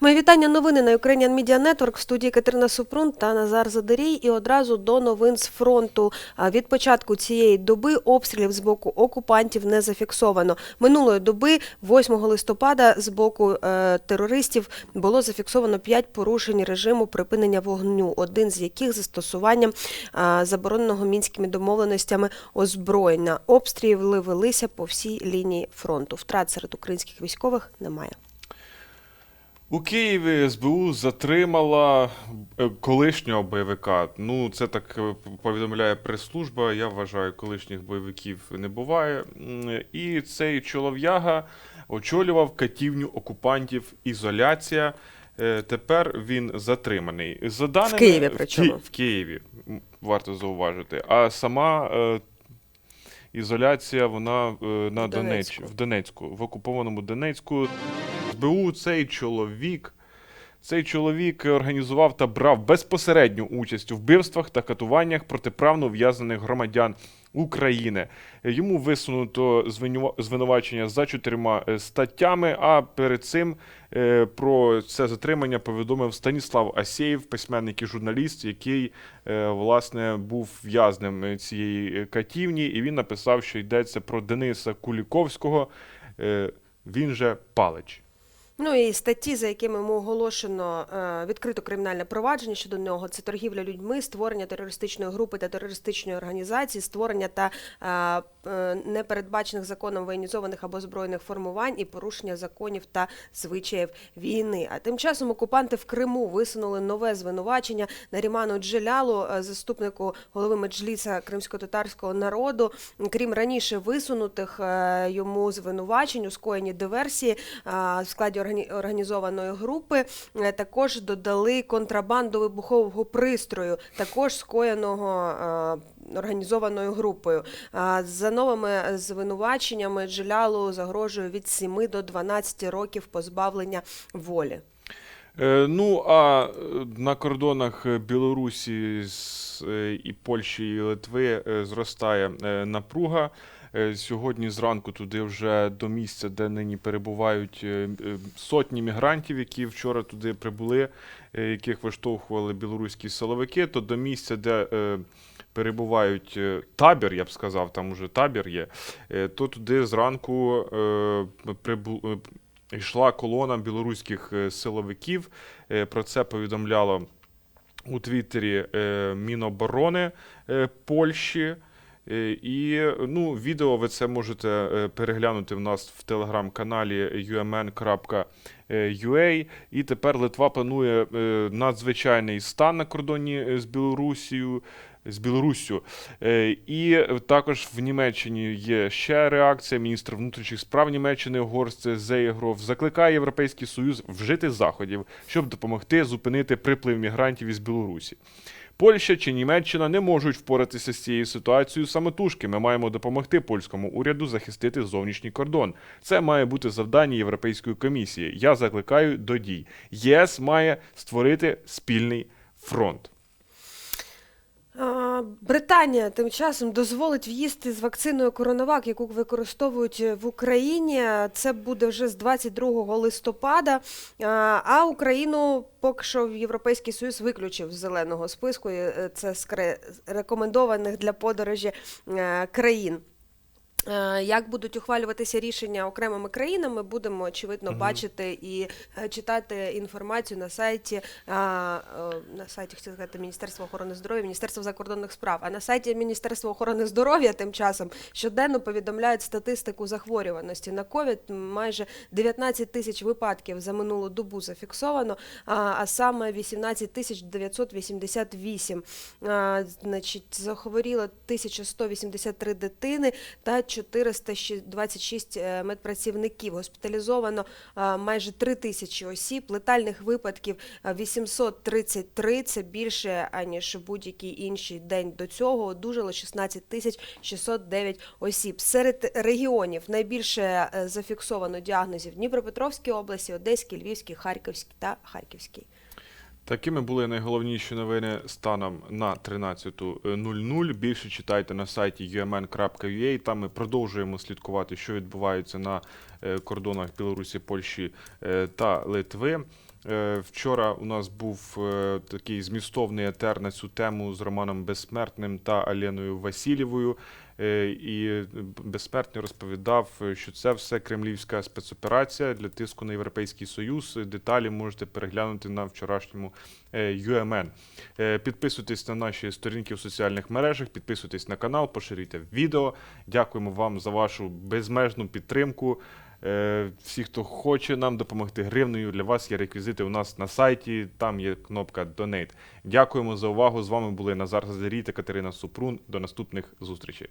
Мої вітання новини на Ukrainian Media Network в студії Катерина Супрун та Назар Задерій. І одразу до новин з фронту. Від початку цієї доби обстрілів з боку окупантів не зафіксовано. Минулої доби, 8 листопада, з боку е, терористів було зафіксовано 5 порушень режиму припинення вогню, один з яких застосуванням забороненого мінськими домовленостями озброєння. Обстріли велися по всій лінії фронту. Втрат серед українських військових немає. У Києві СБУ затримала е, колишнього бойовика. Ну, це так е, повідомляє прес-служба. Я вважаю, колишніх бойовиків не буває. І цей чолов'яга очолював катівню окупантів ізоляція. Е, Тепер він затриманий. За даними, Києві в Ки- причому. В Києві, варто зауважити. А сама ізоляція, вона на В. Донецьку. в Донецьку, в окупованому Донецьку. СБУ цей чоловік. Цей чоловік організував та брав безпосередню участь у вбивствах та катуваннях протиправно ув'язнених громадян України. Йому висунуто звинува- звинувачення за чотирма е, статтями. А перед цим е, про це затримання повідомив Станіслав Асєєв, письменник і журналіст, який е, власне був в'язнем е, цієї катівні, і він написав, що йдеться про Дениса Куліковського. Він же Палич. Ну і статті, за якими йому оголошено е, відкрито кримінальне провадження щодо нього, це торгівля людьми, створення терористичної групи та терористичної організації, створення та е, е, непередбачених законом воєнізованих або збройних формувань і порушення законів та звичаїв війни. А тим часом окупанти в Криму висунули нове звинувачення Наріману Джелялу, заступнику голови меджліса кримсько-татарського народу. Крім раніше висунутих йому звинувачень у скоєнні диверсії в складі організованої групи, е, також додали контрабанду вибухового пристрою, також скоєного е, організованою групою. За новими звинуваченнями Джелялу загрожує від 7 до 12 років позбавлення волі. Е, Ну а е, на кордонах е, Білорусі е, і Польщі і Литви е, зростає е, напруга. Е, Сьогодні зранку туди вже до місця, де нині перебувають е, е, сотні мігрантів, які вчора туди прибули, яких виштовхували білоруські силовики, то до місця, де перебувають табір, я б сказав, там уже табір є, то туди зранку прибу, йшла колона білоруських силовиків. Про це повідомляло у Твіттері Міноборони Польщі. Е, І ну, відео ви це можете е, переглянути в нас в телеграм-каналі umn.ua. І тепер Литва планує е, надзвичайний стан на кордоні е, з Білорусією. З Білоруссю. Е, І також в Німеччині є ще реакція. Міністр внутрішніх справ Німеччини Горст Зейгров закликає Європейський Союз вжити заходів, щоб допомогти зупинити приплив мігрантів із Білорусі. Польща чи Німеччина не можуть впоратися з цією ситуацією самотужки. Ми маємо допомогти польському уряду захистити зовнішній кордон. Це має бути завдання Європейської комісії. Я закликаю до дій. ЄС має створити спільний фронт. Британія тим часом дозволить в'їзд з вакциною Коронавак, яку використовують в Україні. Це буде вже з 22 листопада. А, А Україну поки що в Європейський Союз виключив з зеленого списку. е, Це з рекомендованих для подорожі е, країн. Е, Як будуть ухвалюватися рішення окремими країнами, будемо очевидно бачити і е, читати інформацію на сайті е, на сайті хотіла сказати Міністерства охорони здоров'я, Міністерства закордонних справ. А на сайті Міністерства охорони здоров'я тим часом щоденно повідомляють статистику захворюваності на ковід. Майже 19 тисяч випадків за минулу добу зафіксовано, а, саме 18 тисяч 988. А, Значить, захворіло 1183 дитини та 426 е, медпрацівників. Госпіталізовано е, майже 3 тисячі осіб. Летальних випадків е, 833. Це більше аніж будь-який інший день до цього. Одужало 16 тисяч 609 осіб. Серед регіонів найбільше е, зафіксовано діагнозів Дніпропетровській області, Одеській, Львівській, Харківській та Харківській. Такими були найголовніші новини станом на 13.00. Більше читайте на сайті umn.ua. Там ми продовжуємо слідкувати, що відбувається на е, кордонах Білорусі, Польщі е, та Литви. Е, Вчора у нас був е, такий змістовний етер на цю тему з Романом Безсмертним та Аленою Васильєвою. Е, І Безсмертний розповідав, що це все кремлівська спецоперація для тиску на Європейський Союз. Деталі можете переглянути на вчорашньому UMN. Е, Підписуйтесь на наші сторінки в соціальних мережах, підписуйтесь на канал, поширюйте відео. Дякуємо вам за вашу безмежну підтримку. Е, Всі, хто хоче нам допомогти гривнею, для вас є реквізити у нас на сайті, там є кнопка Donate. Дякуємо за увагу. З вами були Назар Газарій та Катерина Супрун. До наступних зустрічей.